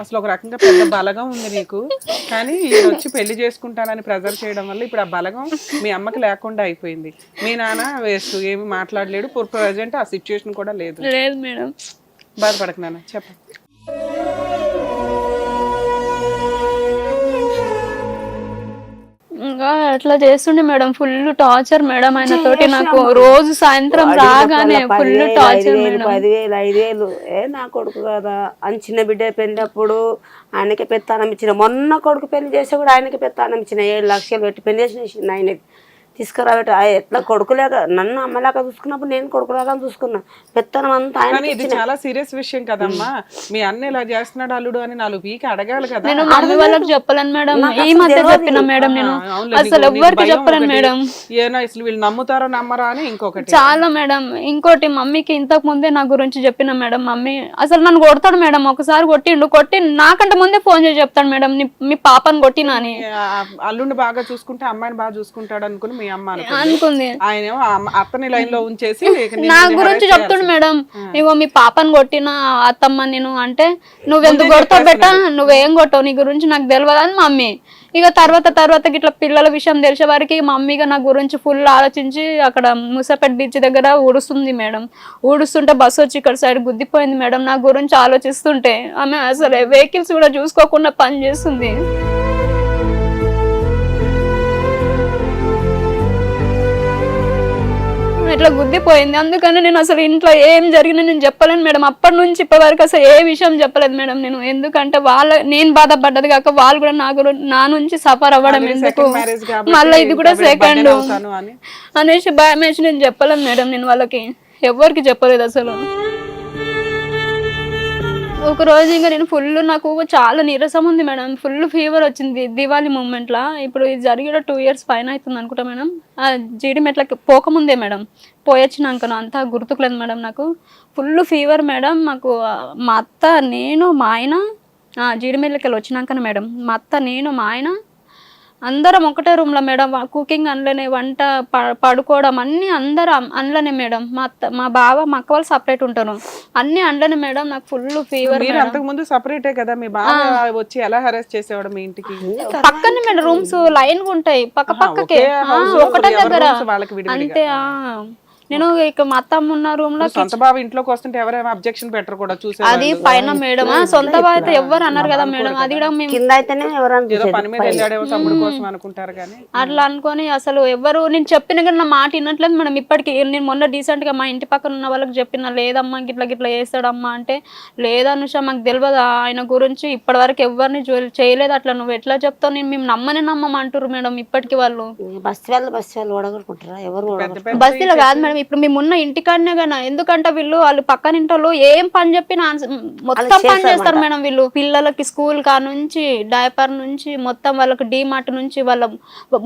అసలు ఒక రకంగా పెద్ద బలగం ఉంది నీకు. కానీ వచ్చి పెళ్ళి చేసుకుంటానని ప్రెజర్ చేయడం వల్ల ఇప్పుడు ఆ బలగం మీ అమ్మకి లేకుండా అయిపోయింది. మీ నాన్న వేస్ట్ ఏమి మాట్లాడలేడు. ప్రజెంట్ ఆ సిచ్యుయేషన్ కూడా లేదు. లేదు మేడం. బాధపడకు నాన్న చెప్ప. ఇంకా అట్లా చేస్తుండే మేడం. ఫుల్ టార్చర్ మేడం ఆయన తోటి నాకు. రోజు సాయంత్రం రాగానే ఫుల్ టార్చర్ పదివేలు ఐదేళ్ళు. ఏ నా కొడుకు కదా. అని చిన్న బిడ్డ పెళ్ళినప్పుడు ఆయనకి పెత్తానం ఇచ్చిన. మొన్న కొడుకు పెళ్ళి చేస్తే కూడా ఆయనకి పెత్తానం ఇచ్చిన. ఏడు లక్షలు పెట్టి పెళ్ళి చేసిన ఆయనకి తీసుకురాబెట్టి ఎట్లా కొడుకులేక నన్ను అమ్మలాగా చూసుకున్నప్పుడు నేను కొడుకులాగా చూసుకున్నా. పెత్తనం అంతా ఆయన ఇది చాలా సీరియస్ విషయం కదమ్మా. మీ అన్న ఇలా చేస్తున్నాడు అల్లుడు అని నాలుగు పీకి అడగాలి కదా. నేను మమ్మీ వాళ్ళకి చెప్పలేను మేడం. ఈ మధ్య చెప్పిన మేడం నేను. అసలు ఎవ్వరికి చెప్పలేను. మేడం. ఏనా అసలు వీళ్ళు నమ్ముతారో నమ్మరా అని ఇంకొకటి. చాలా మేడం. ఇంకోటి మమ్మీకి ఇంతకు ముందే నా గురించి చెప్పిన మేడం. మమ్మీ అసలు నన్ను కొడతాడు మేడం. ఒకసారి కొట్టిండు. కొట్టి నాకంటే ముందే ఫోన్ చేసి చెప్తాడు మేడం. మీ పాపని కొట్టినా అని. ఆ, అల్లుడిని బాగా చూసుకుంటే అమ్మాయిని బాగా చూసుకుంటాడు అనుకుని మీ అమ్మ అనుకుంది. ఆయన అత్తని లైన్లో ఉంచేసి నా గురించి. చెప్తుండు మేడం. ఇగో మీ పాపని కొట్టిన అత్తమ్మ నేను అంటే నువ్వెందుకు కొడతావు బెట్ట నువ్వేం కొట్టావు? నీ గురించి నాకు తెలియదు అని మమ్మీ. ఇక తర్వాత తర్వాత ఇట్లా పిల్లల విషయం తెలిసే వారికి మమ్మీగా నా గురించి ఫుల్ ఆలోచించి అక్కడ ముసాపేట్ బీచ్ దగ్గర ఊడుస్తుంది మేడం. ఊడుస్తుంటే బస్సు వచ్చి ఇక్కడ సైడ్ గుద్దిపోయింది మేడం. నా గురించి ఆలోచిస్తుంటే ఆమె అసలు వెహికల్స్ కూడా చూసుకోకుండా పని చేస్తుంది. ఇట్లా గుద్దిపోయింది. అందుకని నేను అసలు ఇంట్లో ఏం జరిగినా నేను చెప్పలేను మేడం. అప్పటి నుంచి ఇప్పటి వరకు అసలు ఏ విషయం చెప్పలేదు మేడం నేను. ఎందుకంటే వాళ్ళ నేను బాధపడ్డది కాక వాళ్ళు కూడా నా గురించి నా నుంచి సఫర్ అవ్వడం ఎందుకు? మళ్ళీ ఇది కూడా సెకండ్. అనేసి భయం వేసి నేను చెప్పలేను మేడం. నేను వాళ్ళకి ఎవరికి చెప్పలేదు అసలు. ఒక రోజు ఇంకా నేను ఫుల్ నాకు చాలా నీరసం ఉంది మేడం. ఫుల్ ఫీవర్ వచ్చింది దివాళీ మూమెంట్లో ఇప్పుడు ఇది జరిగిన టూ ఇయర్స్ పైన అవుతుంది అనుకుంటా మేడం. ఆ జీడి మెట్లకి పోకముందే మేడం. పోయొచ్చినాక అంతా గుర్తుకులేదు మేడం నాకు. Full fever madam. మాకు మా అత్త నేను మా ఆయన ఆ, జీడి మెట్లకి వెళ్ళి వచ్చినాకనే మేడం. మా అత్త నేను మా ఆయన అందరం ఒకటే రూమ్లో మేడం. కుకింగ్ అందులోనే వంట పడుకోవడం అన్నీ అందరం అందులోనే మేడం. మా అత్త మా బావ మా అక్క వాళ్ళు సపరేట్ ఉంటారు అన్నీ అందులోనే మేడం. నాకు ఫుల్ ఫీవర్ మీరు ముందు సపరేటే కదా? మీ బావ వచ్చి ఎలా హెరాస్ చేసేవాడు మీ ఇంటికి? పక్కనే మేడం రూమ్స్ లైన్గా ఉంటాయి. పక్క పక్కకే. ఒకటే దగ్గర. అంతే ఆ. నేను ఇక మా అత్తమ్మ ఉన్న రూమ్లో సొంత బావ ఇంట్లోకి వస్తుంటే ఎవరేమో అబ్జెక్షన్ పెట్టరు కూడా చూసే అది పైన మేడం. సొంత బావ అయితే ఎవ్వరు అన్నారు కదా మేడం. అది కూడా మేము కింద అయితేనే ఏదో పని మీద వెళ్ళాడేమో తమ్ముడు కోసం అనుకుంటారు కానీ. అట్లా అనుకొని అసలు ఎవరు నేను చెప్పిన కానీ నా మాట వినట్లేదు మేడం. ఇప్పటికి నేను మొన్న డీసెంట్గా మా ఇంటి పక్కన ఉన్న వాళ్ళకి చెప్పిన లేదమ్మా గిట్లా గిట్లా చేస్తాడమ్మా అంటే లేదనుష మాకు తెలియదు ఆయన గురించి. ఇప్పటి వరకు ఎవరిని చేయలేదు అట్లా. నువ్వు ఎట్లా చెప్తావు? నేను మేము నమ్మని నమ్మమంటారు మేడం ఇప్పటికి వాళ్ళు. బస్సు వాళ్ళు బస్సు వాళ్ళు ఓడగొట్టుకుంటారా? ఎవరు బస్తీలో కాదు మేడం. ఇప్పుడు మేము ఉన్న ఇంటికాడనే కదా. ఎందుకంటే వీళ్ళు వాళ్ళు పక్కన ఇంట్లో ఏం పని చెప్పినా మొత్తం పని చేస్తారు మేడం వీళ్ళు. పిల్లలకి స్కూల్ కా నుంచి డైపర్ నుంచి మొత్తం వాళ్ళకి డీమార్ట్ నుంచి వాళ్ళ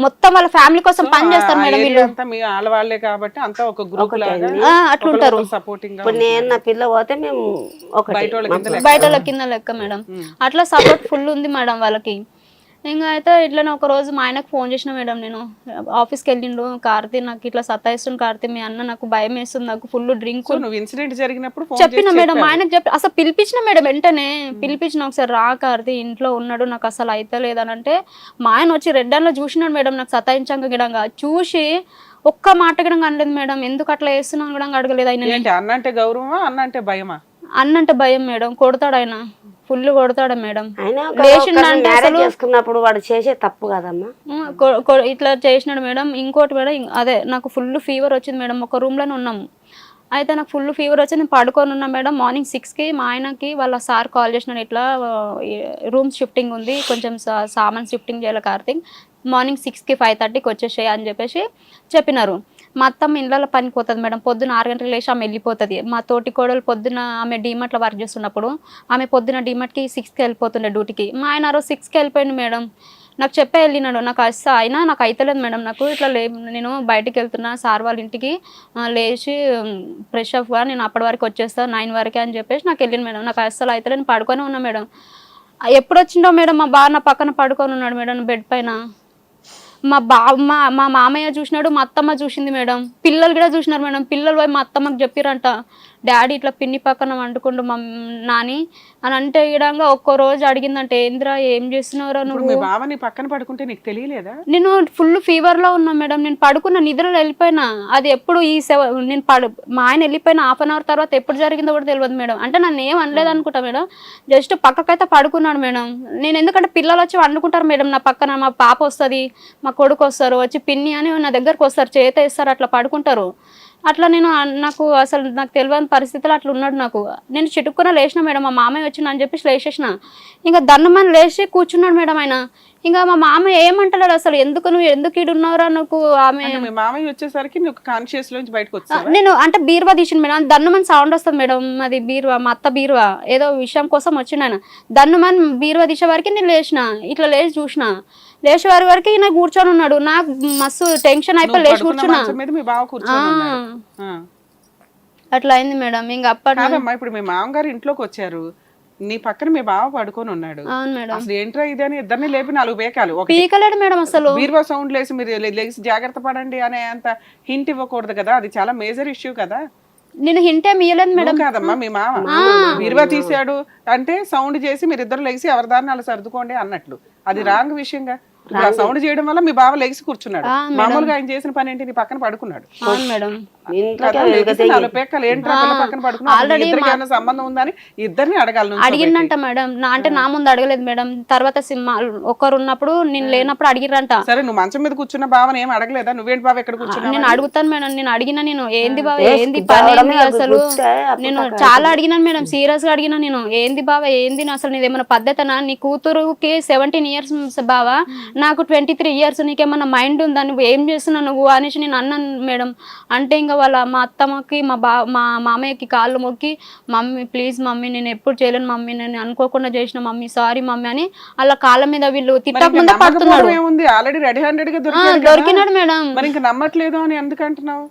మొత్తం వాళ్ళ ఫ్యామిలీ కోసం పని చేస్తారు మేడం వీళ్ళు. అంతా మీ ఆడవాళ్ళే కాబట్టి అంతా ఒక గ్రూప్ లాగా ఆ, అట్లుంటారు. సపోర్టింగ్గా ఇప్పుడు నేను నా పిల్ల పోతే మేము ఒకటి బయట కింద లెక్క. మేడం. అట్లా సపోర్ట్ ఫుల్ ఉంది మేడం వాళ్ళకి. ఇంకా అయితే ఇట్లనే ఒక రోజు మా ఆయనకు ఫోన్ చేసిన మేడం నేను. ఆఫీస్కి వెళ్ళిండు కార్తీ నాకు ఇట్లా సతాయిస్తుంది కార్తీ మీ అన్న నాకు భయం వేస్తుంది నాకు ఫుల్ డ్రింక్. ఇన్సిడెంట్ జరిగినప్పుడు చెప్పిన మేడం ఆయనకు చెప్పి అసలు పిలిపించిన మేడం వెంటనే పిలిపించిన ఒకసారి రా కార్తీ ఇంట్లో ఉన్నాడు నాకు అసలు అయితలేదు అని అంటే మా ఆయన వచ్చి రెడ్లో చూసినాడు మేడం నాకు సతాయించంగా గిడంగా. చూసి ఒక్క మాట గిడంగా అనలేదు మేడం ఎందుకు అట్లా వేస్తున్నాను కూడా అడగలేదు ఆయన. ఏంటి అన్న అంటే గౌరవమా అన్న అంటే భయమా? అన్నంటే భయం మేడం కొడతాడు ఆయన. ఫుల్ కొడతాడు మేడం. చేసుకున్నప్పుడు వాడు చేసే తప్పు కదమ్మా. ఇట్లా చేసినాడు మేడం. ఇంకోటి మేడం అదే నాకు ఫుల్ ఫీవర్ వచ్చింది మేడం. ఒక room లోనే ఉన్నాము. అయితే నాకు ఫుల్ ఫీవర్ వచ్చి నేను పడుకొని ఉన్నా మేడం. మార్నింగ్ సిక్స్కి మా ఆయనకి వాళ్ళ సార్ కాల్ చేసినాడు. ఇట్లా రూమ్ షిఫ్టింగ్ ఉంది. కొంచెం సామాన్ షిఫ్టింగ్ చేయాలి కార్తీక్. మార్నింగ్ సిక్స్కి ఫైవ్ థర్టీకి వచ్చేసాయి అని చెప్పేసి చెప్పినారు. మా అత్తమ్మ ఇళ్ళలో పనికి పోతుంది మేడం. పొద్దున ఆరు గంటలకు లేచి ఆమె వెళ్ళిపోతుంది. మా తోటి కోడలు పొద్దున ఆమె డీమార్ట్లో వర్క్ చేస్తున్నప్పుడు ఆమె పొద్దున డీమార్ట్కి సిక్స్కి వెళ్ళిపోతుండే డ్యూటీకి. మా ఆయన ఆ రోజు సిక్స్కి వెళ్ళిపోయింది మేడం. నాకు చెప్పే వెళ్ళినాడు. నాకు వస్తా అయినా నాకు అయితలేదు మేడం నాకు. ఇట్లా లే నేను బయటికి వెళ్తున్నా సార్ వాళ్ళ ఇంటికి లేచి ఫ్రెష్ అప్గా నేను అప్పటి వరకు వచ్చేస్తాను నైన్ వరకే అని చెప్పేసి నాకు వెళ్ళింది మేడం. నాకు అస్సలు అయితలేదు. నేను పడుకొని ఉన్నా మేడం. ఎప్పుడు వచ్చిండో మేడం మా బాగా నా పక్కన పడుకొని ఉన్నాడు మేడం బెడ్ పైన. మా బా మా మా మామయ్య చూసినాడు మా అత్తమ్మ చూసింది మేడం. పిల్లలు కూడా చూసినారు మేడం. పిల్లలు పోయి మా అత్తమ్మకి చెప్పిరంట. డాడీ ఇట్లా పిన్ని పక్కన వండుకుంటూ మమ్ నాని అని అంటే ఇడంగా ఒక్కో రోజు అడిగిందంటే ఏంద్రా ఏం చేస్తున్నావురా ఇప్పుడు నువ్వు? మీ బావ నీ పక్కన పడుకుంటే నీకు తెలియలేదా? నేను ఫుల్ ఫీవర్లో ఉన్నా మేడం. నేను పడుకున్న నిద్రలో వెళ్ళిపోయినా. అది ఎప్పుడు ఈ సెవ నేను పడు మా ఆయన వెళ్ళిపోయిన హాఫ్ అన్ అవర్ తర్వాత ఎప్పుడు జరిగిందో కూడా తెలియదు మేడం. అంటే నన్ను ఏం అనలేదు అనుకుంటా మేడం. జస్ట్ పక్కకైతే పడుకున్నాడు మేడం. నేను ఎందుకంటే పిల్లలు వచ్చి వండుకుంటారు మేడం. నా పక్కన మా పాప వస్తుంది మా కొడుకు వస్తారు వచ్చి పిన్ని అని నా దగ్గరకు వస్తారు చేత ఇస్తారు అట్లా పడుకుంటారు. అట్లా నేను నాకు అసలు నాకు తెలియని పరిస్థితులు అట్లా ఉన్నాడు నాకు. నేను చిటుక్కున లేచిన మేడం మా మామయ్య వచ్చిన అని చెప్పేసి లేచేసిన. ఇంకా దన్నమని లేచి కూర్చున్నాడు మేడం ఆయన. ఇంకా మా మామయ్య ఏమంటలేడు అసలు ఎందుకు నువ్వు ఎందుకు ఇడు ఉన్నావురా నువ్వు ఆమె? మీ మామయ్య వచ్చేసరికి నువ్వు కాన్షియస్ లోంచి బయటకు వచ్చావా? నేను అంటే బీరువా తీసిన మేడం. దన్నుమని సౌండ్ వస్తుంది మేడం అది బీరువా మా అత్త బీరువా ఏదో విషయం కోసం వచ్చిన ఆయన. దన్నుమని బీరువా తీసే వరకు నేను లేచిన ఇట్లా లేచి చూసిన. లేచే వారి వరకు ఈయన కూర్చొని ఉన్నాడు. నాకు మస్తు టెన్షన్ అయిపోయి లేచి కూర్చున్నా. అట్లా అయింది మేడం. ఇంకా అప్పటి ఇప్పుడు మీ మామగారు ఇంట్లోకి వచ్చారు. నీ పక్కన మీ బావ పడుకొని ఉన్నాడు. అసలు ఏంట్రా ఇది అని ఇద్దరిని లేపి నాలుగు ఒక పీకలేడు మేడం అసలు. బీరువా సౌండ్ లేసి మీరు లేచి జాగ్రత్త పడండి అనే అంత హింట్ ఇవ్వకూడదు కదా? అది చాలా మేజర్ ఇష్యూ కదా? నేను హింట్ ఏమి ఇయ్యలేదు మేడం. కాదమ్మా మీ మామ. బీరువా తీసాడు అంటే సౌండ్ చేసి మీరు ఇద్దరు లేచి ఎవరి దారిని అలా సర్దుకోండి అన్నట్లు. అది రాంగ్ విషయంగా. సౌండ్ చేయడం వల్ల మీ బావ లేచి కూర్చున్నాడు. మామూలుగా ఆయన చేసిన పని ఏంటి? నీ పక్కన పడుకున్నాడు. అవును మేడం. ఏమైనా సంబంధం ఉందని ఇద్దరిని అడగాలి అడిగిందంట మేడం. నా అంటే నా ముందు అడగలేదు మేడం. తర్వాత సినిమా ఒకరు ఉన్నప్పుడు నేను లేనప్పుడు అడిగిరంట సరే నువ్వు మంచం మీద కూర్చున్న బావని ఏం అడగలేదా? నువ్వేంటి బావ ఎక్కడ కూర్చున్నావు నేను అడుగుతాను మేడం. నేను అడిగిన నేను ఏంది బావ? ఏ, ఏంది పని అసలు? నేను చాలా అడిగినాను మేడం. సీరియస్గా అడిగినా నేను ఏంది బావ? ఏంది? నా అసలు నీదేమైనా పద్ధతనా? నీ కూతురుకి సెవెంటీన్ ఇయర్స్ బావా. నాకు ట్వంటీ త్రీ ఇయర్స్ నీకేమన్నా మైండ్ ఉందా? నువ్వు ఏం చేస్తున్నావు నువ్వు అనేసి నేను అన్నాను మేడం. అంటే ఇంకా వాళ్ళ మా అత్తమ్మకి మా బా మా మామయ్యకి కాళ్ళు మొక్కి మమ్మీ ప్లీజ్ మమ్మీ నేను ఎప్పుడు చేయలేను మమ్మీ నేను అనుకోకుండా చేసిన మమ్మీ సారీ మమ్మీ అని వాళ్ళ కాళ్ళ మీద వీళ్ళు తిట్టక ముందే పడుతున్నాడు. ఆల్రెడీ రెడీ గా. దొరికినాడు మేడం. మరి ఇంకా నమ్మట్లేదు అని ఎందుకు అంటున్నావు?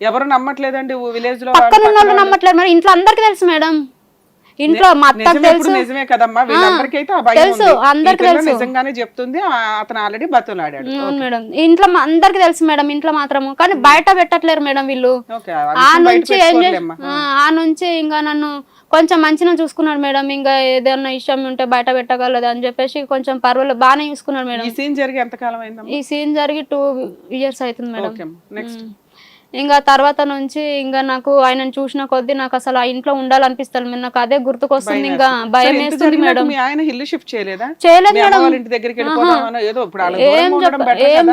ఎవరు నమ్మట్లేదండి? విలేజ్లో పక్కన వాళ్ళు నమ్మట్లేదు. మేడం ఇంట్లో అందరికి తెలుసు మేడం. ఇంట్లో మా అత్తకు తెలుసు. నిజమే కదమ్మా వీళ్ళందరికైతే అందరికీ తెలుసు. నిజంగానే చెప్తుంది అతను ఆల్రెడీ బతులాడాడు మేడం. ఇంట్లో అందరికి తెలుసు మేడం ఇంట్లో మాత్రము. కానీ బయట పెట్టట్లేరు మేడం వీళ్ళు. ఆ నుంచి ఏం ఆ, నుంచి ఇంకా నన్ను కొంచెం మంచిగా చూసుకున్నాడు మేడం. ఇంకా ఏదైనా ఇష్టం ఉంటే బయట పెట్టగలదు అని చెప్పేసి కొంచెం పర్వాలేదు బాగానే చూసుకున్నాడు మేడం. ఈ సీన్ జరిగి ఎంత కాలం అయిందమ్మా? ఈ సీన్ జరిగి టూ ఇయర్స్ అవుతుంది మేడం. నెక్స్ట్ ఇంకా తర్వాత నుంచి ఇంకా నాకు ఆయనను చూసిన కొద్దీ నాకు అసలు ఆ ఇంట్లో ఉండాలనిపిస్తుంది నాకు అదే గుర్తుకొస్తుంది ఇంకా భయం వేస్తుంది మేడం. ఆయన షిఫ్ట్ చేయలేదా? మేడం. వాళ్ళ ఇంటి దగ్గరికి వెళ్ళిపోదామనో ఏదో ఇప్పుడు వాళ్ళ ఏం.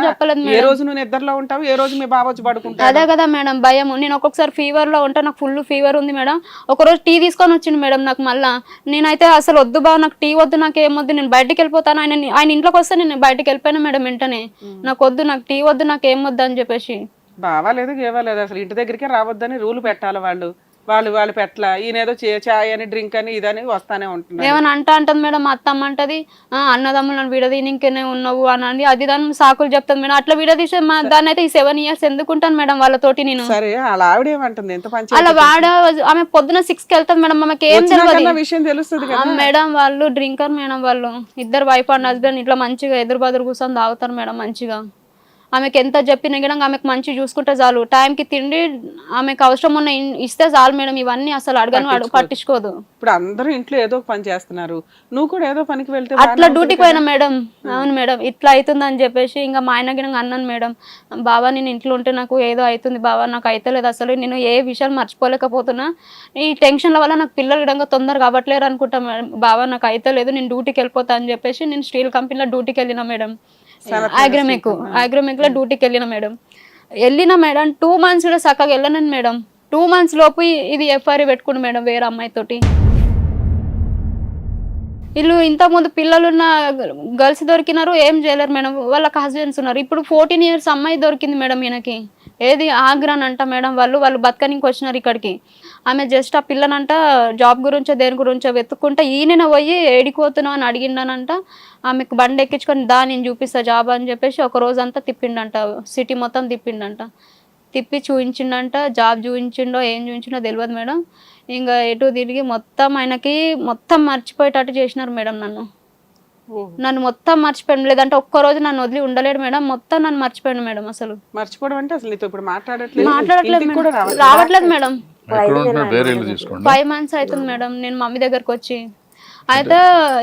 చెప్పలేదు ఏ రోజు నువ్వు నిద్రలో ఉంటావు ఏ రోజు మీ బావ వచ్చి పడుకుంటాడు? అదే కదా మేడం భయం. నేను ఒక్కొక్కసారి ఫీవర్లో ఉంటా నాకు ఫుల్ ఫీవర్ ఉంది మేడం. ఒక రోజు టీ తీసుకొని వచ్చిండు మేడం నాకు మళ్ళా. నేనైతే అసలు వద్దు బావ నాకు టీ వద్దు నాకు ఏమొద్దు నేను బయటికి వెళ్ళిపోతాను. ఆయన ఆయన ఇంట్లోకి వస్తే నేను బయటికి వెళ్ళిపోయినా మేడం వెంటనే. నాకు వద్దు నాకు టీ వద్దు నాకు ఏం వద్దు అని చెప్పేసి. బావా లేదు గేవా లేదు. అసలు ఇంటి దగ్గరికే రావద్దని రూల్ పెట్టాలి వాళ్ళు. వాళ్ళు వాళ్ళు పెట్టలా. ఈయన ఏదో చే- చాయ్ అని డ్రింక్ అని ఇదని వస్తానే ఉంటున్నారు ఏమని అంట అంటది మేడం మా అత్తమ్మ అంటది "ఆ, అన్నదమ్ములు నన్ను విడదీనికనే ఉన్నావు అని అంది. అది దాని సాకులు చెప్తాను మేడం. అట్లా విడదీసే దాన్ని అయితే ఈ సెవెన్ ఇయర్స్ ఎందుకుంటాను మేడం వాళ్ళతోటి నేను. సరే అలా ఆవిడ ఏమంటుంది? ఎంత పంచాయతీ అలా వాడ ఆమె పొద్దున సిక్స్కి వెళ్తాం మేడం ఆమెకి ఏం తెలియదు విషయం తెలుస్తుంది మేడం వాళ్ళు డ్రింకర్ మేడం వాళ్ళు. ఇద్దరు వైఫ్ అండ్ హస్బెండ్ ఇట్లా మంచిగా ఎదురు బదురు కూర్చొని తాగుతారు మేడం మంచిగా. ఆమెకి ఎంత చెప్పినా కూడా ఆమెకు మంచిగా చూసుకుంటే చాలు. టైంకి తిండి ఆమెకు అవసరం ఉన్న ఇస్తే చాలు మేడం ఇవన్నీ అసలు అడగను అడుగు పట్టించుకోదు. ఇప్పుడు అందరూ ఇంట్లో ఏదో పని చేస్తున్నారు. నువ్వు కూడా ఏదో పనికి వెళ్తే అట్లా డ్యూటీకి పోయినా మేడం. అవును మేడం ఇట్లా అవుతుందని చెప్పేసి ఇంకా మా ఆయన గిన అన్నాను మేడం. బాబా నేను ఇంట్లో ఉంటే నాకు ఏదో అవుతుంది బాబా నాకు అయితలేదు అసలు. నేను ఏ విషయాలు మర్చిపోలేకపోతున్నా. ఈ టెన్షన్ల వల్ల నాకు పిల్లలు విధంగా తొందరగా అవ్వట్లేరు అనుకుంటా మేడం. బాబా నాకు అయితలేదు నేను డ్యూటీకి వెళ్ళిపోతా అని చెప్పేసి నేను స్టీల్ కంపెనీలో డ్యూటీకి వెళ్ళిన మేడం. అగ్రమెక్ అగ్రమెక్లో డ్యూటీకి వెళ్ళిన మేడం వెళ్ళిన మేడం టూ మంత్స్ కూడా చక్కగా వెళ్ళను మేడం టూ మంత్స్ లోపు ఇది ఎఫ్ఐఆర్ పెట్టుకుని మేడం వేరే అమ్మాయితోటి వీళ్ళు ఇంతకుముందు పిల్లలున్న గర్ల్స్ దొరికినారు ఏం చేయలేరు మేడం వాళ్ళకి హస్బెండ్స్ ఉన్నారు. ఇప్పుడు ఫోర్టీన్ ఇయర్స్ అమ్మాయి దొరికింది మేడం ఈయనకి. ఏది ఆగ్రాన్ అంట మేడం వాళ్ళు? వాళ్ళు బతకనికి వచ్చినారు ఇక్కడికి. ఆమె జస్ట్ ఆ పిల్లనంట జాబ్ గురించో దేని గురించో వెతుక్కుంటా ఈయన పోయి ఏడిపోతున్నావు అని అడిగిండనంట. ఆమెకు బండి ఎక్కించుకొని దా నేను చూపిస్తా జాబ్ అని చెప్పేసి ఒక రోజంతా తిప్పిండంట. సిటీ మొత్తం తిప్పిండంట. తిప్పి చూపించిండంట జాబ్ చూపించిండో ఏం చూపించిండో తెలియదు మేడం. ఇంకా ఎటు తిరిగి మొత్తం ఆయనకి మొత్తం మర్చిపోయేటట్టు చేసినారు మేడం నన్ను. నన్ను మొత్తం మర్చిపోయాను. లేదంటే ఒక్క రోజు నన్ను వదిలి ఉండలేడు మేడం. మొత్తం నన్ను మర్చిపోయాను మేడం అసలు. మర్చిపోవడం అంటే అసలు నీతో ఇప్పుడు మాట్లాడట్లేదు. మాట్లాడట్లేదు రావట్లేదు. మేడం. ఫైవ్ మంత్స్ అవుతుంది మేడం. నేను మమ్మీ దగ్గరకు వచ్చి. అయితే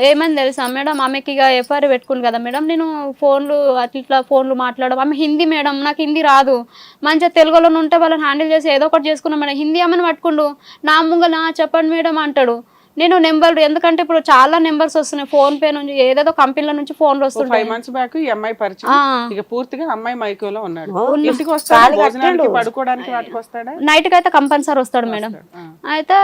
ఏమైంది తెలుసా మేడం? ఆమెకి ఇక ఎఫ్ఐఆర్ పెట్టుకుంది కదా మేడం. నేను ఫోన్లు అట్లా ఇట్లా ఫోన్లు మాట్లాడడం. ఆమె హిందీ మేడం. నాకు హిందీ రాదు. మంచిగా తెలుగులో ఉంటే వాళ్ళని హ్యాండిల్ చేసి ఏదో ఒకటి చేసుకున్నాం మేడం. హిందీ ఆమెను పట్టుకుండు. నా ముంగల చెప్పండి మేడం అంటాడు. నేను నెంబర్ ఎందుకంటే ఇప్పుడు చాలా నెంబర్స్ వస్తున్నాయి. ఫోన్ పే నుంచి ఏదేదో కంపెనీల నుంచి ఫోన్లు ఫైవ్ మంత్స్ బ్యాక్ ఈ అమ్మాయి పరిచయం. ఆ. ఇక పూర్తిగా అమ్మాయి మైకోలో ఉన్నాడు. ఓ, ఇంటికి వస్తాడు ఖాళీ భోజనానికి కట్టాడు. పడుకోవడానికి వాటికి వస్తాడా? నైట్కి అయితే కంపల్సరీ వస్తాడు మేడం. అయితే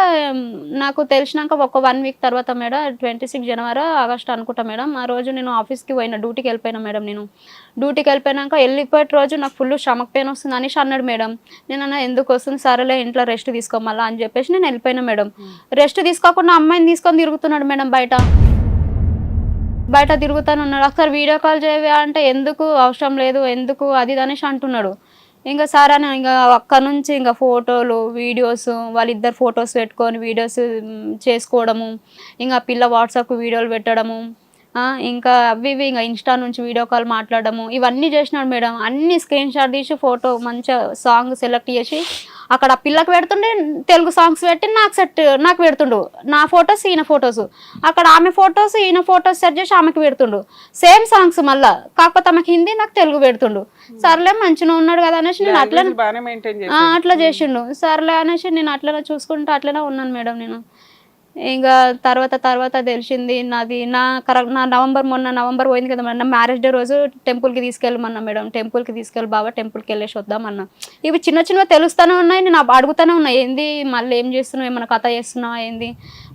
నాకు తెలిసినాక ఒక వన్ వీక్ తర్వాత మేడం ట్వంటీ సిక్స్ జనవరి ఆగస్ట్ అనుకుంటా మేడం. ఆ రోజు నేను ఆఫీస్కి పోయినా డ్యూటీకి వెళ్ళిపోయినా మేడం నేను. డ్యూటీకి వెళ్ళిపోయినాక వెళ్ళిపోయే రోజు నాకు ఫుల్ స్టమక్ పెయిన్ వస్తుంది అనేసి అన్నాడు మేడం. నేను అన్న ఎందుకు వస్తుంది? సరేలే ఇంట్లో రెస్ట్ తీసుకోమల్లా అని చెప్పేసి నేను వెళ్ళిపోయినా మేడం. రెస్ట్ తీసుకోకుండా అమ్మాయిని తీసుకొని తిరుగుతున్నాడు మేడం బయట. బయట తిరుగుతాను ఉన్నాడు ఒకసారి వీడియో కాల్ చేయవా అంటే ఎందుకు? అవసరం లేదు ఎందుకు? అది ఇది అనేసి అంటున్నాడు. ఇంకా సరే అని ఇంకా అక్కడ నుంచి ఇంకా ఫోటోలు వీడియోస్ వాళ్ళిద్దరు ఫొటోస్ పెట్టుకొని వీడియోస్ చేసుకోవడము ఇంకా పిల్ల వాట్సాప్ వీడియోలు పెట్టడము ఇంకా అవి ఇవి ఇంకా ఇన్స్టా నుంచి వీడియో కాల్ మాట్లాడడము ఇవన్నీ చేసినాడు మేడం. అన్ని స్క్రీన్ షాట్ తీసి ఫోటో మంచిగా సాంగ్ సెలెక్ట్ చేసి అక్కడ ఆ పిల్లకి పెడుతుండే తెలుగు సాంగ్స్ పెట్టి నాకు సెట్ నాకు పెడుతుండు. నా ఫొటోస్ ఈయన ఫొటోస్ అక్కడ ఆమె ఫొటోస్ ఈయన ఫొటోస్ సెట్ చేసి ఆమెకి పెడుతుండు. సేమ్ సాంగ్స్ మళ్ళా. కాకపోతే ఆమెకి హిందీ నాకు తెలుగు పెడుతుండు. సర్లే మంచిగా ఉన్నాడు కదా అనేసి నేను అట్లా అట్లా చేసిండు. సర్లే అనేసి నేను అట్లనే చూసుకుంటూ అట్లనే ఉన్నాను మేడం నేను. ఇంకా తర్వాత తర్వాత తెలిసింది నాది నా కరెక్ట్ నా నవంబర్ మొన్న నవంబర్ పోయింది కదా మన నా మ్యారేజ్ డే రోజు టెంపుల్కి తీసుకెళ్ళమన్నా మేడం. టెంపుల్కి తీసుకెళ్ళి బాబా టెంపుల్కి వెళ్ళేసి వద్దామన్నా ఇవి చిన్న చిన్నవి తెలుస్తూనే ఉన్నాయి నేను అడుగుతూనే ఉన్నాయి ఏంది మళ్ళీ ఏం చేస్తున్నావు? ఏమైనా కథ చేస్తున్నావా? ఏంది?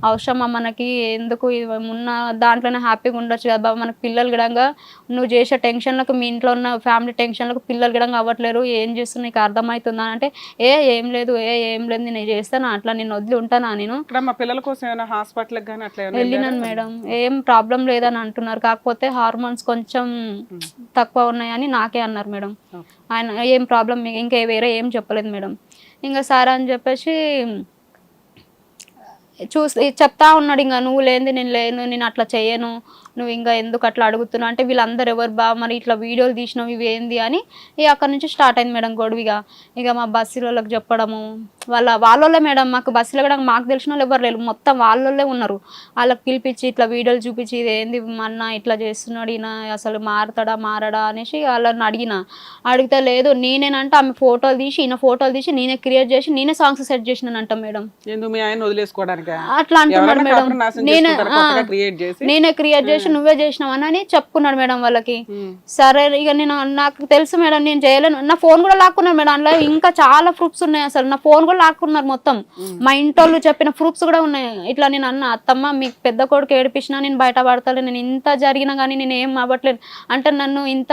అవసరమా మనకి? ఎందుకు ఉన్న దాంట్లోనే హ్యాపీగా ఉండొచ్చు కదా బాబా. మనకి పిల్లలు గిడంగా నువ్వు చేసే టెన్షన్లకు మీ ఇంట్లో ఉన్న ఫ్యామిలీ టెన్షన్లకు పిల్లలు గిడంగా అవ్వట్లేరు. ఏం చేస్తున్నా నీకు అర్థమవుతుందా? అంటే ఏ ఏం లేదు ఏ ఏం లేదు నేను చేస్తాను అట్లా నేను వదిలి ఉంటానా నేను? పిల్లల కోసం హాస్పిటల్ వెళ్ళినాను మేడం. ఏం ప్రాబ్లం లేదని అంటున్నారు. కాకపోతే హార్మోన్స్ కొంచెం తక్కువ ఉన్నాయని నాకే అన్నారు మేడం. ఆయన ఏం ప్రాబ్లం ఇంకా వేరే ఏం చెప్పలేదు మేడం. ఇంకా సరే అని చెప్పేసి చూసి చెప్తా ఉన్నాడు ఇంకా నువ్వు లేనిది నేను లేను నేను అట్లా చేయను నువ్వు ఇంకా ఎందుకు అట్లా అడుగుతున్నావు? అంటే వీళ్ళందరూ ఎవరు బా మరి ఇట్లా వీడియోలు తీసినావు ఇవి ఏంది అని ఇక అక్కడ నుంచి స్టార్ట్ అయింది మేడం గొడవిగా. ఇక మా బస్సులో వాళ్ళకి చెప్పడము వాళ్ళ వాళ్ళోళ్ళే మేడం మాకు బస్సులో కూడా మాకు తెలిసిన వాళ్ళు ఎవరు లేరు మొత్తం వాళ్ళోళ్ళే ఉన్నారు. వాళ్ళకి పిలిపించి ఇట్లా వీడియోలు చూపించి ఇది ఏంది అన్న ఇట్లా చేస్తున్నాడు ఈయన అసలు మారతాడా మారడా అనేసి వాళ్ళని అడిగిన. అడిగితే లేదు నేనేనంటే ఆమె ఫోటోలు తీసి ఈయన ఫోటోలు తీసి నేనే క్రియేట్ చేసి నేనే సాంగ్స్ సెట్ చేసినానంట మేడం. ఎందుకు మీ ఆయన వదిలేసుకోవడానికి? అట్లా అంటున్నాడు మేడం. నేనే క్రియేట్ చేసి? నేనే క్రియేట్ చేసి నువ్వే చేసినావు అని చెప్పుకున్నాడు మేడం వాళ్ళకి. ఉమ్. సరే ఇక నేను నాకు తెలుసు మేడం నేను చేయలేను. నా ఫోన్ కూడా లాక్కున్నాను మేడం. అందులో ఇంకా చాలా ప్రూఫ్స్ ఉన్నాయి అసలు. నా ఫోన్ కూడా లాక్కున్నారు మొత్తం. మా ఇంటోళ్ళు చెప్పిన ప్రూఫ్స్ కూడా ఉన్నాయి. ఇట్లా నేను అన్న అత్తమ్మ మీకు పెద్ద కొడుకు ఏడిపించినా నేను బయట పడతాను నేను ఇంత జరిగినా కానీ నేను ఏం అవ్వట్లేదు. అంటే నన్ను ఇంత